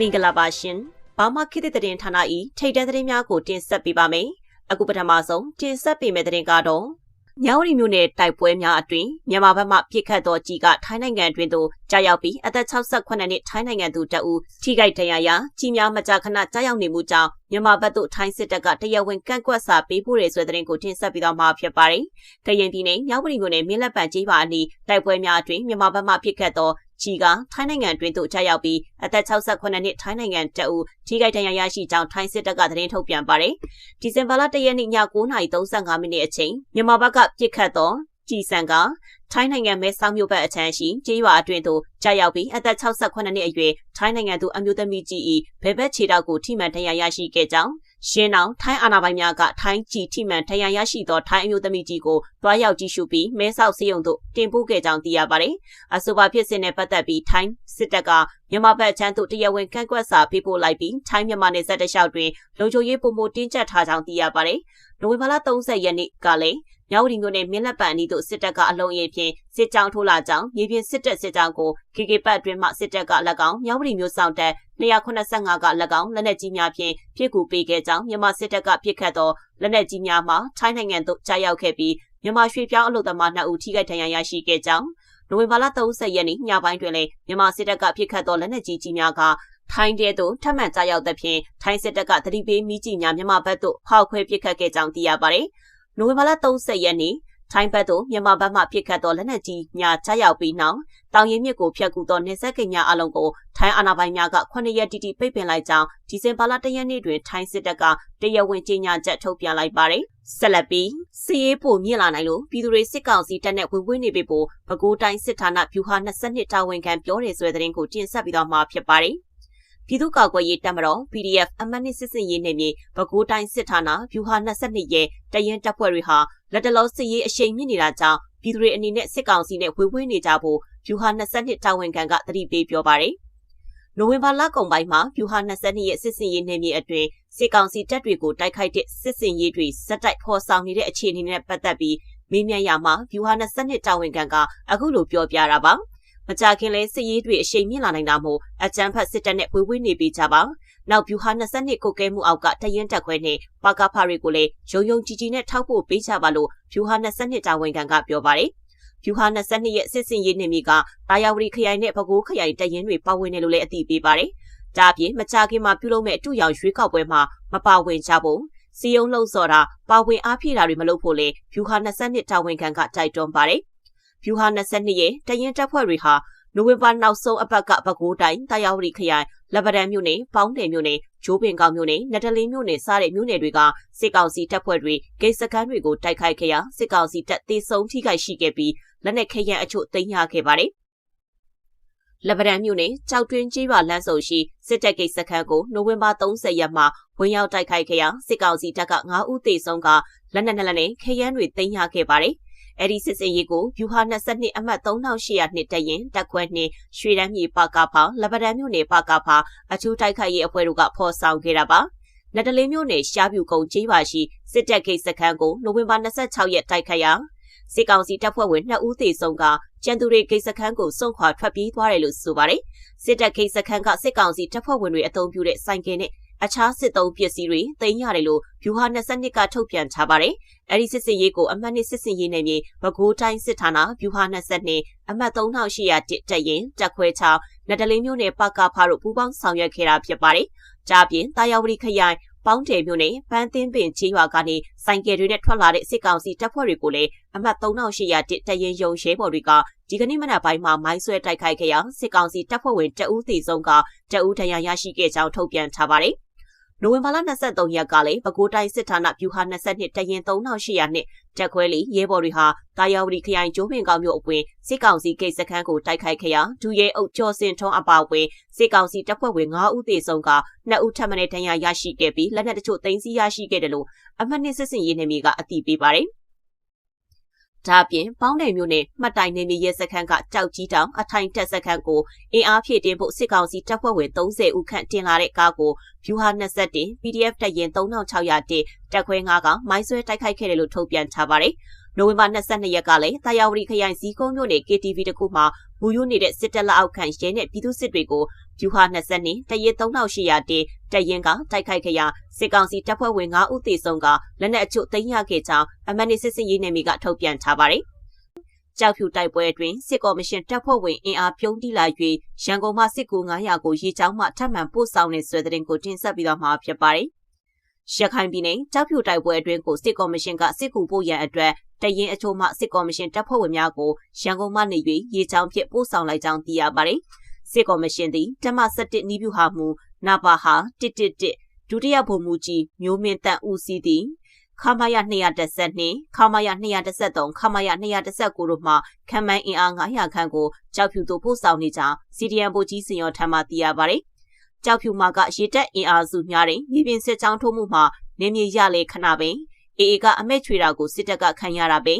မင်္ဂလာပါရှင်။ဘာမခေတ်သစ်သတင်းဌာန၏ထိတ်တန်းသတင်းများကိုတင်ဆက်ပေးပါမယ်။အခုပထမဆုံးတင်ဆက်ပေးမယ့်သတင်းကတော့မြောက်ရီမြို့နယ်တိုက်ပွဲများအတွင်မြန်မာဘက်မှပြစ်ခတ်သောကြီးကထိုင်းနိုင်ငံတွင်သို့ကြာရောက်ပြီးအသက်68နှစ်ထိုင်းနိုင်ငံသူတအူထိခိုက်ဒဏ်ရာရကြီးများမကြာခဏကြာရောက်နေမှုကြောင့်မြန်မာဘက်သို့ထိုင်းစစ်တပ်ကတရားဝင်ကန့်ကွက်စာပေးပို့ရဲဆိုတဲ့သတင်းကိုတင်ဆက်ပြီးတော့မှာဖြစ်ပါတယ်။ကရင်ပြည်နယ်မြောက်ရီမြို့နယ်မင်းလက်ပံကြီးပါအနီးတိုက်ပွဲများအတွင်မြန်မာဘက်မှပြစ်ခတ်သော ကြီးကထိုင်းနိုင်ငံတွင်သို့ကြာရောက်ပြီးအသက်68နှစ်ထိုင်းနိုင်ငံတအူထိခိုက်ဒဏ်ရာရရှိကြောင်းထိုင်းစစ်တပ်ကသတင်းထုတ်ပြန်ပါတယ်။ဒီဇင်ဘာလ၁ရက်နေ့ည9:35မိနစ်အချိန်မြန်မာဘက်ကပြစ်ခတ်သောကြည်စံကထိုင်းနိုင်ငံမဲဆောက်မြို့ဘက်အချမ်းရှိကျေးရွာအတွင်းသို့ကြာရောက်ပြီးအသက်68နှစ်အရွယ်ထိုင်းနိုင်ငံသူအမျိုးသမီးကြီး၏ဘဲဘက်ခြေထောက်ကိုထိမှန်ဒဏ်ရာရရှိခဲ့ကြောင်း ရှင်းအောင်ထိုင်းအာဏာပိုင်များကထိုင်းကြည်ထိမှန်ထရန်ရရှိသောထိုင်းအမျိုးသမီးကြီးကိုတွားရောက်ကြည့်ရှုပြီးမဲဆောက်စေယုံတို့တင်ပို့ခဲ့ကြောင်းသိရပါတယ်။အဆိုပါဖြစ်စဉ်နဲ့ပတ်သက်ပြီးထိုင်းစစ်တပ်ကမြန်မာဘက်ချမ်းသို့တရားဝင်ကန့်ကွက်စာပေးပို့လိုက်ပြီးထိုင်းမြန်မာနယ်စပ်တလျှောက်တွင်လုံခြုံရေးပုံမတင်းကျပ်ထားကြောင်းသိရပါတယ်။နိုဝင်ဘာလ30ရက်နေ့ကလည်း မြောက်ရီမြို့နယ်မင်းလက်ပံအနီးသို့စစ်တပ်ကအလုံးရင်ဖြင့်စစ်ကြောင်းထိုးလာကြောင်းမြေပြင်စစ်တပ်စစ်ကြောင်းကို KK ပတ်အတွင်းမှစစ်တပ်က၎င်းမြောက်ရီမြို့ဆောင်တပ်285က၎င်းလက်နက်ကြီးများဖြင့်ပြစ်ကူပေးခဲ့ကြောင်းမြန်မာစစ်တပ်ကပြစ်ခတ်သောလက်နက်ကြီးများမှာထိုင်းနိုင်ငံသို့ကြားရောက်ခဲ့ပြီးမြန်မာရွှေပြောင်းအလုပ်သမား2ဦးထိခိုက်ဒဏ်ရာရရှိခဲ့ကြောင်းနိုဝင်ဘာလ30ရက်နေ့ညပိုင်းတွင်လည်းမြန်မာစစ်တပ်ကပြစ်ခတ်သောလက်နက်ကြီးကြီးများကထိုင်းတဲသို့ထပ်မံကြားရောက်သဖြင့်ထိုင်းစစ်တပ်ကတတိပေးမိကြီးများမြန်မာဘက်သို့ဖောက်ခွဲပစ်ခတ်ခဲ့ကြောင်းသိရပါတယ်။ နိုဝင်ဘာလ30ရက်နေ့ထိုင်းဘက်သို့မြန်မာဘက်မှပြစ်ခတ်သောလက်နက်ကြီးများကြားရောက်ပြီးနောက်တောင်ရင်မြစ်ကိုဖျက်ကူသောနေဆက်ကိန်းများအလုံးကိုထိုင်းအာဏာပိုင်များက9ရက်တိတိပိတ်ပင်လိုက်ကြောင်းဒီဇင်ဘာလ1ရက်နေ့တွင်ထိုင်းစစ်တပ်ကတရားဝင်ကြေညာချက်ထုတ်ပြန်လိုက်ပါတယ်။ဆက်လက်ပြီးစီးရေးပိုမြင့်လာနိုင်လို့ပြည်သူတွေစစ်ကောင်စီတပ်နဲ့ဝင်ဝင်းနေပြီပို့ပဲခူးတိုင်းစစ်ဌာနဗျူဟာ22တာဝန်ခံပြောတယ်ဆိုတဲ့သတင်းကိုတင်ဆက်ပြီးတော့မှာဖြစ်ပါတယ်။ ပြည်သူ့ကာကွယ်ရေးတပ်မတော် PDF အမှတ်နှစ်စစ်စင်ရေးနယ်မြေပဲခူးတိုင်းစစ်ဌာနဗျူဟာ22ရဲတရင်တပ်ဖွဲ့တွေဟာလက်တလောစစ်ရေးအရှိန်မြင့်နေတာကြောင့်ပြည်သူတွေအနေနဲ့စစ်ကောင်စီနဲ့ဝေဝေးနေကြဖို့ဗျူဟာ22တာဝန်ခံကသတိပေးပြောပါတယ်။နိုဝင်ဘာလကုန်ပိုင်းမှာဗျူဟာ22ရဲ့စစ်စင်ရေးနယ်မြေအတွင်းစစ်ကောင်စီတပ်တွေကိုတိုက်ခိုက်တဲ့စစ်စင်ရေးတွေစက်တိုက်ဖော်ဆောင်နေတဲ့အခြေအနေနဲ့ပတ်သက်ပြီးမေးမြန်းရမှာဗျူဟာ22တာဝန်ခံကအခုလိုပြောပြတာပါ။ မကြခင်လဲစစ်ရေးတွေအရှိန်မြင့်လာနိုင်တာမို့အကြမ်းဖက်စစ်တပ်နဲ့ဝေဝေးနေပြီးကြပါနောက်ဗျူဟာ22ကိုကဲမှုအောက်ကတရင်တက်ခွဲနဲ့ပါကဖာတွေကိုလည်းရုံရုံကြည်ကြည်နဲ့ထောက်ဖို့ပေးချပါလို့ဗျူဟာ22တာဝန်ခံကပြောပါတယ်ဗျူဟာ22ရဲ့စစ်စင်ရေးနေမိကတာယာဝတီခရိုင်နဲ့ပဲခူးခရိုင်တရင်တွေပါဝင်တယ်လို့လည်းအသိပေးပါတယ်ဒါအပြင်မကြခင်မှာပြုလုပ်မဲ့အတူရောင်ရွေးကောက်ပွဲမှာမပါဝင်ကြဖို့စီယုံလှုံ့ဆော်တာပါဝင်အားဖြည့်တာတွေမလုပ်ဖို့လေဗျူဟာ22တာဝန်ခံကတိုက်တွန်းပါတယ်။ ဗျူဟာ22ရဲ့တရင်တပ်ဖွဲ့တွေဟာနိုဝင်ဘာနောက်ဆုံးအပတ်ကပဲခူးတိုင်းတာယာဝတီခရိုင်လက်ပဒံမြို့နယ်ပေါင်းတယ်မြို့နယ်ဂျိုးပင်ကောင်မြို့နယ်နတလင်းမြို့နယ်စတဲ့မြို့နယ်တွေကစစ်ကောင်စီတပ်ဖွဲ့တွေဂိတ်စခန်းတွေကိုတိုက်ခိုက်ခဲ့ရာစစ်ကောင်စီတပ်တေဆုံးထိခိုက်ရှိခဲ့ပြီးလက်နက်ခဲယမ်းအချို့သိမ်းရခဲ့ပါတယ်။လက်ပဒံမြို့နယ်ကြောက်တွင်းကြီးပါလမ်းစုံရှိစစ်တပ်ဂိတ်စခန်းကိုနိုဝင်ဘာ30ရက်မှာဝင်ရောက်တိုက်ခိုက်ခဲ့ရာစစ်ကောင်စီတပ်က9ဦးသေဆုံးကလက်နက်နဲ့လက်နက်ခဲယမ်းတွေသိမ်းရခဲ့ပါတယ်။ အဲ့ဒီစစ်စင်ရေးကိုဗျူဟာ22အမှတ်3800နှစ်တရင်တက်ခွဲနှင့်ရွှေတန်းမြေပါကဖာလပဒံမြို့နယ်ပါကဖာအထူးတိုက်ခိုက်ရေးအဖွဲ့တို့ကဖော်ဆောင်ခဲ့တာပါနတလင်းမြို့နယ်ရှားပြူကုန်းကျေးပါရှိစစ်တပ်ဂိတ်စခန်းကိုနိုဝင်ဘာ26ရက်တိုက်ခိုက်ရာစစ်ကောင်စီတပ်ဖွဲ့ဝင်2ဦးသေဆုံးကကျန်သူတွေဂိတ်စခန်းကိုစွန့်ခွာထွက်ပြေးသွားတယ်လို့ဆိုပါတယ်စစ်တပ်ဂိတ်စခန်းကစစ်ကောင်စီတပ်ဖွဲ့ဝင်တွေအုံပြုတဲ့ဆိုင်ကယ်နဲ့ အခြားစစ်သုံးပစ္စည်းတွေသိမ်းရတယ်လို့ဗျူဟာ22ကထုတ်ပြန်ထားပါတယ်။အဲဒီစစ်စင်ရေးကိုအမှတ်နှစ်စစ်စင်ရေးနယ်မြေပဲခူးတိုင်းစစ်ဌာနဗျူဟာ22အမှတ်3800တက်ရင်တက်ခွဲချောင်းနတလင်းမျိုးနယ်ပကဖားတို့ပူးပေါင်းဆောင်ရွက်ခဲ့တာဖြစ်ပါတယ်။ကြားပြင်တာယာဝတီခရိုင်ပေါင်းတယ်မြို့နယ်ပန်းသင်းပင်ချေးရွာကနေစိုင်ကယ်တွေနဲ့ထွက်လာတဲ့စစ်ကောင်စီတပ်ဖွဲ့တွေကိုလည်းအမှတ်3800တက်တရင်ရုံရဲဘော်တွေကဒီကနေ့မနက်ပိုင်းမှာမိုင်းဆွဲတိုက်ခိုက်ခဲ့ရာစစ်ကောင်စီတပ်ဖွဲ့ဝင်တအူးသေဆုံးကတအူးဒဏ်ရာရရှိခဲ့ကြောင်းထုတ်ပြန်ထားပါတယ် နိုဝင်ဘာလ23ရက်ကလည်းပဲခူးတိုင်းစစ်ဌာနဗျူဟာ22တရင်3800နှစ်တက်ခွဲလီရဲဘော်တွေဟာတာယာဝတီခရိုင်ကျိုးပင်ကောင်မြို့အပွင့်စစ်ကောင်စီကိတ်စခန်းကိုတိုက်ခိုက်ခဲ့ရာဒူရဲအုပ်ကျော်စင်ထုံးအပါအဝင်စစ်ကောင်စီတပ်ဖွဲ့ဝင်9ဦးသေဆုံးက2ဦးထပ်မံဒဏ်ရာရရှိခဲ့ပြီးလက်နက်တချို့သိမ်းဆည်းရရှိခဲ့တယ်လို့အမှတ်နှစ်စစ်စင်ရေးနယ်မြေကအတည်ပြုပါတယ်။ ဒါအပြင်ပေါင်းတယ်မြို့နယ်မှတ်တိုင်နေမြေရဲစခန်းကကြောက်ကြီးတောင်အထိုင်တက်စခန်းကိုအင်အားဖြည့်တင်းဖို့စစ်ကောင်စီတပ်ဖွဲ့ဝင်30ဦးခန့်တင်လာတဲ့ကားကိုဗျူဟာ21 PDF တပ်ရင်3600တင်တက်ခွဲ9ကမိုင်းဆွဲတိုက်ခိုက်ခဲ့တယ်လို့ထုတ်ပြန်ထားပါတယ်။နိုဝင်ဘာ22ရက်ကလည်းတာယာဝတီခရိုင်ဇီကုန်းမြို့နယ် KTV တခုမှာမူယူနေတဲ့စစ်တပ်လက်အောက်ခံရဲနဲ့ပြည်သူစစ်တွေကိုဗျူဟာ20တရဲ3800တေ တရင်ကတိုက်ခိုက်ခဲ့ရာစစ်ကောင်စီတပ်ဖွဲ့ဝင်9ဦးသေဆုံးကလက်နက်အချို့သိမ်းရခဲ့ကြောင်းအမန်နီစစ်စစ်ရေးနယ်မြေကထုတ်ပြန်ထားပါတယ်။ကြောက်ဖြူတိုက်ပွဲအတွင်းစစ်ကော်မရှင်တပ်ဖွဲ့ဝင်အင်အားပြုံးတိလာ၍ရန်ကုန်မှစစ်ကူ900ကိုရေချောင်းမှထပ်မံပို့ဆောင်နေဆွဲတဲ့တင်ကိုတင်ဆက်ပြီးတော့မှာဖြစ်ပါတယ်။ရခိုင်ပြည်နယ်ကြောက်ဖြူတိုက်ပွဲအတွင်းကိုစစ်ကော်မရှင်ကစစ်ကူပို့ရန်အတွက်တရင်အချို့မှစစ်ကော်မရှင်တပ်ဖွဲ့ဝင်များကိုရန်ကုန်မှနေ၍ရေချောင်းဖြစ်ပို့ဆောင်လိုက်ကြောင်းသိရပါတယ်။စစ်ကော်မရှင်သည်တမ17နီးပြူဟာမှု နာပါဟာ111ဒုတိယဗိုလ်မှူးကြီးမျိုးမင်းတန်ဦးစီးသည်ခမာယ212ခမာယ213ခမာယ219တို့မှခံမိုင်းအင်အား900ခန့်ကိုကြောက်ဖြူသို့ပို့ဆောင်နေကြောင်းစီဒီအမ်ဗိုလ်ကြီးစင်ရောထံမှသိရပါတယ်။ကြောက်ဖြူမှာကရေတက်အင်အားစုများတဲ့မြေပြင်စစ်ကြောင်းထိုးမှုမှာနေမြေရလေခဏပင်အေအေကအမက်ချွေတာကိုစစ်တပ်ကခံရတာပဲ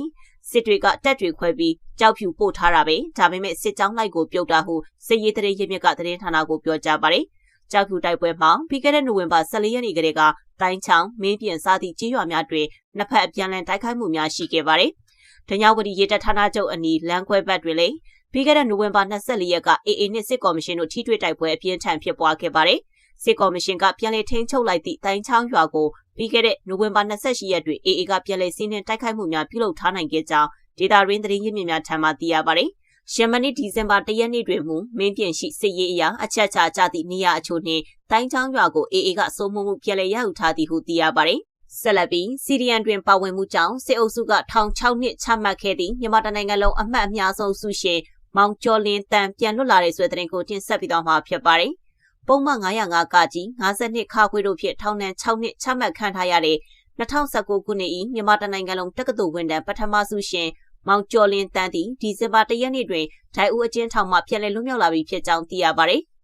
စစ်တွေကတက်တွေခွဲပြီးကြောက်ဖြူပို့ထားတာပဲဒါပေမဲ့စစ်ကြောင်းလိုက်ကိုပြုတ်တာဟုစစ်ရေးတရေရမြစ်ကသတင်းဌာနကိုပြောကြားပါတယ် ကြောက်ဖြူတိုက်ပွဲမှာပြီးခဲ့တဲ့နိုဝင်ဘာ14ရက်နေ့ကလေးကတိုင်းချောင်းမင်းပြင်စသည့်ကြေးရွာများတွင်နှစ်ဖက်အပြန်အလှန်တိုက်ခိုက်မှုများရှိခဲ့ပါတယ်။တညဝတီရေတပ်ဌာနချုပ်အနီးလမ်းခွဲဘက်တွင်လည်းပြီးခဲ့တဲ့နိုဝင်ဘာ24ရက်က AA နှင့်စစ်ကော်မရှင်တို့ထိတွေ့တိုက်ပွဲအပြင်းထန်ဖြစ်ပွားခဲ့ပါတယ်။စစ်ကော်မရှင်ကပြန်လည်ထိန်းချုပ်လိုက်သည့်တိုင်းချောင်းရွာကိုပြီးခဲ့တဲ့နိုဝင်ဘာ28ရက်တွင် AA ကပြန်လည်စီးနှင်းတိုက်ခိုက်မှုများပြုလုပ်ထားနိုင်ခဲ့ကြောင်းဒေတာရင်းသတင်းရင်းမြစ်များထံမှသိရပါတယ်။ ရှမနစ်ဒီဇင်ဘာ၁ရက်နေ့တွင်မူမင်းပြင်ရှိစစ်ရေးအရာအချက်ချကြသည့်နေရာအချို့နှင့်တိုင်းချောင်းရွာကို AA ကစိုးမိုးမှုပြည်လည်ရယူထားသည်ဟုသိရပါတယ်။ဆက်လက်ပြီးစီရီယန်တွင်ပါဝင်မှုကြောင့်စစ်အုပ်စုကထောင်6နှစ်ချမှတ်ခဲ့သည့်မြန်မာတိုင်းနိုင်ငံလုံးအမှတ်အများဆုံးဆုရှင်မောင်ကျော်လင်းတန်ပြန်လွတ်လာတဲ့ဆွေတဲ့ကိုတင်ဆက်ပြီးတော့မှာဖြစ်ပါတယ်။ပုံမှန်905ကကြီး52ခါခွေတို့ဖြင့်ထောင်ဒဏ်6နှစ်ချမှတ်ခံထားရတဲ့2019ခုနှစ်၏မြန်မာတိုင်းနိုင်ငံလုံးတက္ကသိုလ်ဝန်ထမ်းပထမဆုရှင် မောင်ကျော်လင်းတန်းသည်ဒီဇင်ဘာ၁ရက်နေ့တွင်ဒိုင်ဦးအကျဉ်းထောင်မှပြန်လည်လွတ်မြောက်လာပြီဖြစ်ကြောင်းသိရပါတယ်။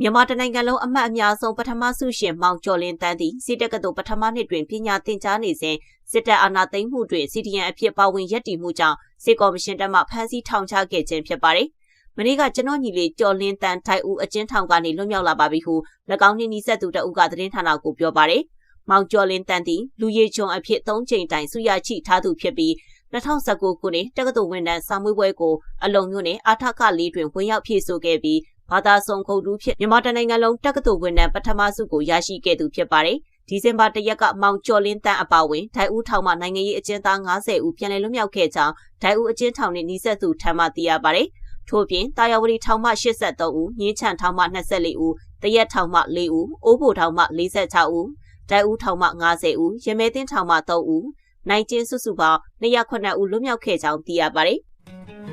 မြန်မာတနိုင်ငံလုံးအမှတ်အများဆုံးပထမဆုရှင်မောင်ကျော်လင်းတန်းသည်စစ်တပ်ကသို့ပထမနှစ်တွင်ပညာသင်ကြားနေစဉ်စစ်တပ်အာဏာသိမ်းမှုတွင်စီဒီအန်အဖြစ်ပါဝင်ရည်တည်မှုကြောင့်စစ်ကော်မရှင်တပ်မှဖမ်းဆီးထောင်ချခဲ့ခြင်းဖြစ်ပါတယ်။မနေ့ကကျွန်တော်ညီလေးကျော်လင်းတန်းထိုင်ဦးအကျဉ်းထောင်ကနေလွတ်မြောက်လာပါပြီဟု၎င်းနှင့်နီးစပ်သူတအုပ်ကသတင်းဌာနကိုပြောပါတယ်။မောင်ကျော်လင်းတန်းသည်လူရည်ချုံအဖြစ်၃ချိန်တိုင်ဆုရချိထားသူဖြစ်ပြီး 2019ခုနှစ်တက္ကသိုလ်ဝန်ထမ်းစာမွေးပွဲကိုအလုံမြို့နယ်အာထခလေးတွင်ဝင်ရောက်ဖြည့်ဆို့ခဲ့ပြီးဘာသာစုံခုတ်တူးဖြစ်မြန်မာတနိုင်ငံလုံးတက္ကသိုလ်ဝန်ထမ်းပထမဆုကိုရရှိခဲ့သူဖြစ်ပါတယ်။ဒီဇင်ဘာတရက်ကမောင်ကျော်လင်းတန်းအပါဝင်ဒိုင်ဦးထောင်မှနိုင်ငံရေးအကျဉ်းသား90ဦးပြန်လည်လွတ်မြောက်ခဲ့ကြောင်းဒိုင်ဦးအကျဉ်းထောင်နှင့်နှိဆက်သူထံမှသိရပါတယ်။ထို့ပြင်တာယာဝတီထောင်မှ83ဦး၊ငင်းချန်ထောင်မှ24ဦး၊တရက်ထောင်မှ4ဦး၊အိုးဘိုထောင်မှ46ဦး၊ဒိုင်ဦးထောင်မှ90ဦး၊ရမဲတင်းထောင်မှ3ဦး၊ နိုင်ကျင်းစုစုပေါင်း209ဦးလွတ်မြောက်ခဲ့ကြောင်းသိရပါတယ်။